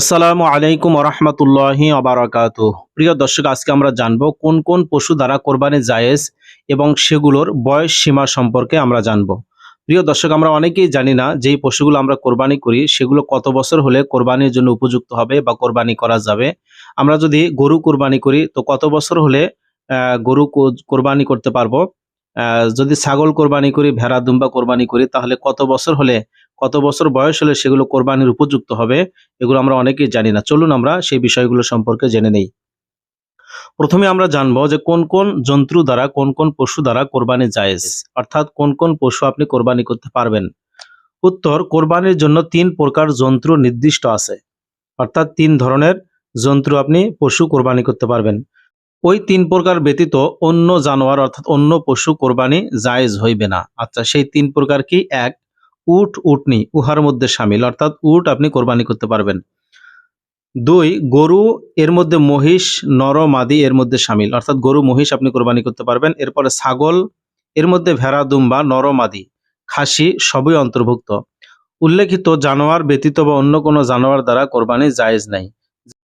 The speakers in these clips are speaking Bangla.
আসসালামু আলাইকুম রহমতুল্লাহি আবরাকাত প্রিয় দর্শক, আজকে আমরা জানব কোন কোন পশু দ্বারা কোরবানি জায়েজ এবং সেগুলোর বয়স সীমা সম্পর্কে আমরা জানব। প্রিয় দর্শক, আমরা অনেকেই জানি না যেই পশুগুলো আমরা কোরবানি করি, সেগুলো কত বছর হলে কোরবানির জন্য উপযুক্ত হবে বা কোরবানি করা যাবে। আমরা যদি গরু কোরবানি করি, তো কত বছর হলে গরু কোরবানি করতে পারব? যদি ছাগল কোরবানি করি ভেড়া দুম্বা কোরবানি করি, তাহলে কত বছর হলে কত বছর বয়স হলে সেগুলো কোরবানির উপযুক্ত হবে, এগুলো আমরা অনেকেই জানি না। চলুন আমরা সেই বিষয়গুলো সম্পর্কে জেনে নেই। প্রথমে আমরা জানব যে কোন কোন জন্তু দ্বারা, কোন কোন পশু দ্বারা কোরবানি জায়েজ? অর্থাৎ কোন কোন পশু আপনি কোরবানি করতে পারবেন? উত্তর, কোরবানির জন্য তিন প্রকার যন্ত্র নির্দিষ্ট আছে। অর্থাৎ তিন ধরনের যন্ত্র আপনি পশু কোরবানি করতে পারবেন। ওই তিন প্রকার ব্যতীত অন্য জানোয়ার অর্থাৎ অন্য পশু কোরবানি জায়েজ হইবে না। আচ্ছা সেই তিন প্রকার কি? এক উট, উটনি উহার মধ্যে সামিল। অর্থাৎ উট আপনি কোরবানি করতে পারবেন। দুই, গরু, এর মধ্যে মহিষ নর মাদি এর মধ্যে সামিল। অর্থাৎ গরু, মহিষ আপনি কোরবানি করতে পারবেন। এরপরে ছাগল, এর মধ্যে ভেড়া, দুম্বা নর মাদি খাসি সবই অন্তর্ভুক্ত। উল্লেখিত জানোয়ার ব্যতীত বা অন্য কোনো জানোয়ার দ্বারা কোরবানি জায়েজ নাই।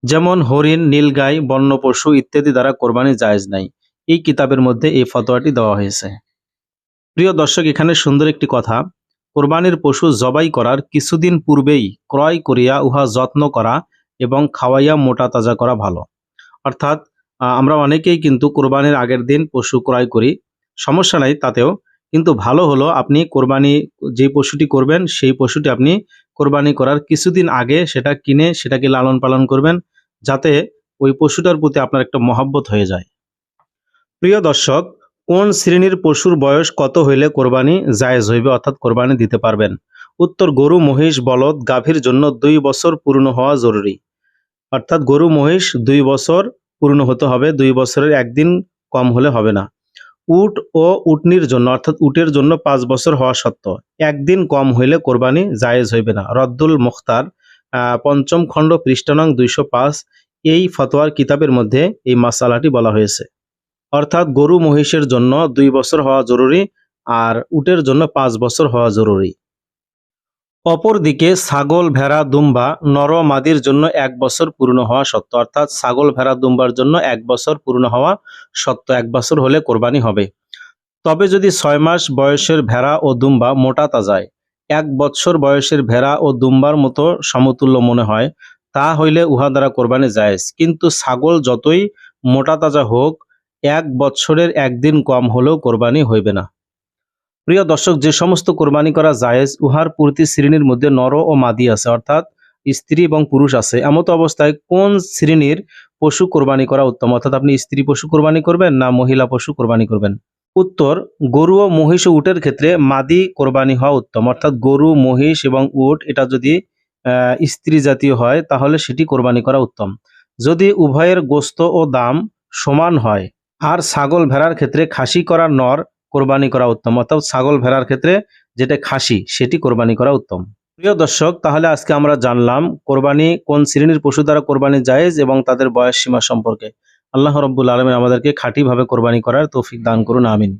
যেমন হরিণ, নীলগাই বন্য পশু ইত্যাদি দ্বারা কোরবানি জায়েজ নাই। এই কিতাবের মধ্যে এই ফতোয়াটি দেওয়া হয়েছে। প্রিয় দর্শক, এখানে সুন্দর একটি কথা। কোরবানির পশু জবাই করার কিছুদিন পূর্বেই ক্রয় করিয়া উহা যত্ন করা এবং খাওয়াইয়া মোটা তাজা করা ভালো। অর্থাৎ আমরা অনেকেই কিন্তু কোরবানির আগের দিন পশু ক্রয় করি, সমস্যা নাই তাতেও, কিন্তু ভালো হলো আপনি কোরবানি, যে পশুটি করবেন, সেই পশুটি আপনি কোরবানি করার কিছুদিন আগে সেটা কিনে সেটাকে লালন পালন করবেন, যাতে ওই পশুটার প্রতি আপনার একটা মহাব্বত হয়ে যায়। প্রিয় দর্শক কোন শ্রেণির পশুর বয়স কত হইলে কোরবানি জায়েজ হইবে অর্থাৎ কোরবানি দিতে পারবেন? উত্তর, গরু, মহিষ, বলদ, গাভীর জন্য দুই বছর পূর্ণ হওয়া জরুরি। অর্থাৎ গরু, মহিষ দুই বছর পূর্ণ হতে হবে, দুই বছরের একদিন কম হলে হবে না। উট ও উটনির জন্য, অর্থাৎ উটের জন্য পাঁচ বছর হওয়া সত্ত্বেও, একদিন কম হইলে কোরবানি জায়েজ হইবে না। রদ্দুল মুখতার পঞ্চম খণ্ড পৃষ্ঠানং দুইশো পাঁচ, এই ফতোয়ার কিতাবের মধ্যে এই মাসালাটি বলা হয়েছে। অর্থাৎ গরু মহিষের জন্য দুই বছর হওয়া জরুরি আর উটের জন্য পাঁচ বছর হওয়া জরুরি। অপরদিকে ছাগল, ভেড়া, দুম্বা নর মাদির জন্য এক বছর পূর্ণ হওয়া সত্য, অর্থাৎ ছাগল, ভেড়া, দুম্বার জন্য এক বছর পূর্ণ হওয়া সত্য, এক বছর হলে কোরবানি হবে। তবে যদি ছয় মাস বয়সের ভেড়া ও দুম্বা মোটা তাজায়, এক বৎসর বয়সের ভেড়া ও দুম্বার মতো সমতুল্য মনে হয়, তা হইলে উহা দ্বারা কোরবানি জায়েজ। কিন্তু ছাগল যতই মোটা তাজা হোক এক বৎসরের একদিন কম হলেও কোরবানি হইবে না। প্রিয় দর্শক, যে সমস্ত কোরবানি করা জায়েজ, উহার প্রতি শ্রেণির মধ্যে নর ও মাদি আছে, অর্থাৎ স্ত্রী এবং পুরুষ আছে। এমতো অবস্থায় কোন শ্রেণির পশু কোরবানি করা উত্তম? অর্থাৎ আপনি স্ত্রী পশু কোরবানি করবেন না মহিলা পশু কোরবানি করবেন? উত্তর, গরু ও মহিষ ও উটের ক্ষেত্রে মাদি কোরবানি হওয়া উত্তম। অর্থাৎ গরু, মহিষ এবং উট, এটা যদি স্ত্রী জাতীয় হয়, তাহলে সেটি কোরবানি করা উত্তম। যদি উভয়ের গোস্ত ও দাম সমান হয় আর ছাগল ভেড়ার ক্ষেত্রে খাসি করার নর কোরবানি করা উত্তম। অর্থাৎ ছাগল ভেড়ার ক্ষেত্রে যেটা খাসি, সেটি কোরবানি করা উত্তম। প্রিয় দর্শক, তাহলে আজকে আমরা জানলাম কোরবানি কোন শ্রেণির পশু দ্বারা কোরবানি জায়েজ এবং তাদের বয়স সীমা সম্পর্কে। আল্লাহ রব্বুল আলমিন আমাদেরকে খাঁটিভাবে কোরবানি করার তৌফিক দান করুন, আমিন।